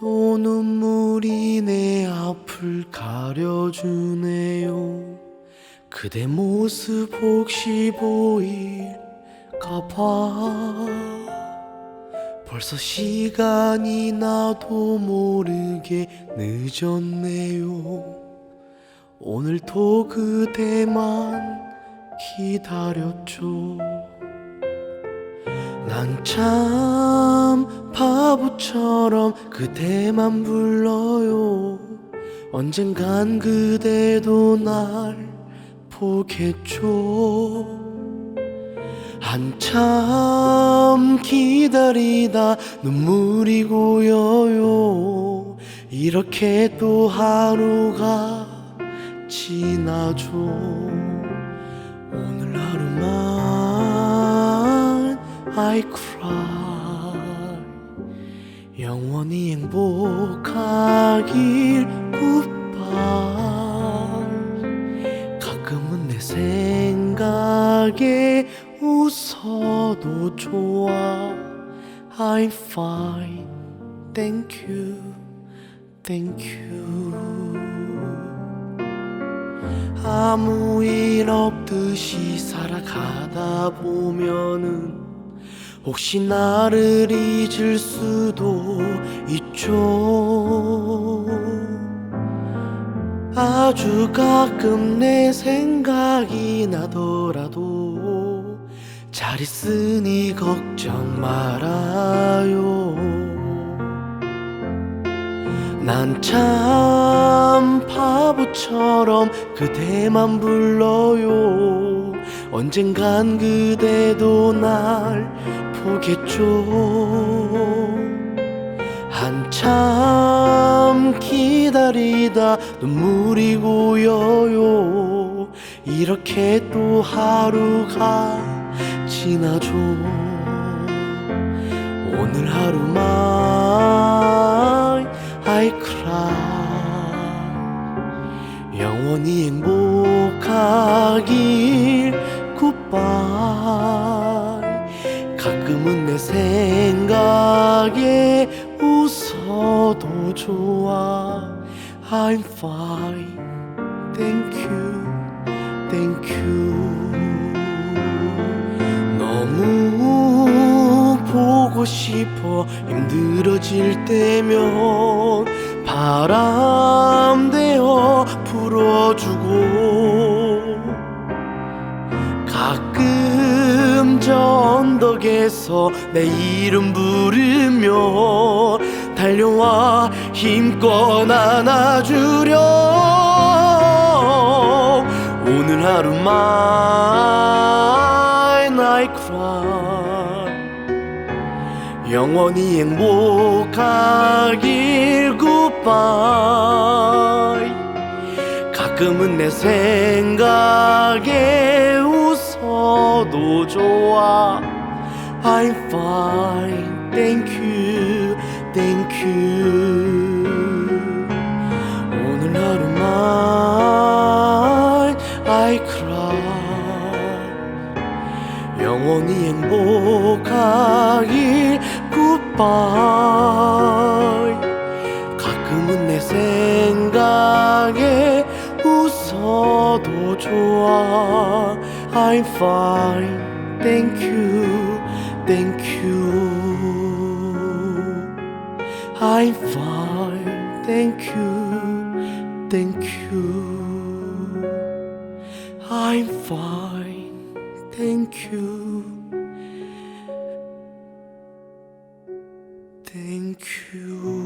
또 눈물이 내 앞을 가려주네요. 그대 모습 혹시 보일까 봐. 벌써 시간이 나도 모르게 늦었네요. 오늘도 그대만 기다렸죠 난 참 바보처럼 그대만 불러요. 언젠간 그대도 날 보겠죠. 한참 기다리다 눈물이 고여요. 이렇게 또 하루가 지나죠. 오늘 하루만 I cry 영원히 행복하길 goodbye 가끔은 내 생각에 웃어도 좋아 I'm fine thank you thank you 아무 일 없듯이 살아가다 보면은 혹시 나를 잊을 수도 있죠. 아주 가끔 내 생각이 나더라도 잘 있으니 걱정 말아요. 난 참 바보처럼 그대만 불러요. 언젠간 그대도 날 보겠죠. 한참 기다리다 눈물이 고여요. 이렇게 또 하루가 지나죠. 오늘 하루만 I cry. 영원히 행복하길 가끔은 내 생각에 웃어도 좋아. I'm fine. Thank you. Thank you. 너무 보고 싶어. 힘들어질 때면 바람 되어 불어주고. 가끔 저 언덕에서 내 이름 부르며 달려와 힘껏 안아주려. 오늘 하루만 I cry. 영원히 행복하길 goodbye. 가끔은 내 생각에 웃어도 좋아 I'm fine thank you thank you 오늘 하루만 I cry 영원히 행복하길 goodbye 가끔은 내 생각에 웃어도 좋아 I'm fine thank you Thank you. I'm fine. Thank you. Thank you. I'm fine. Thank you. Thank you.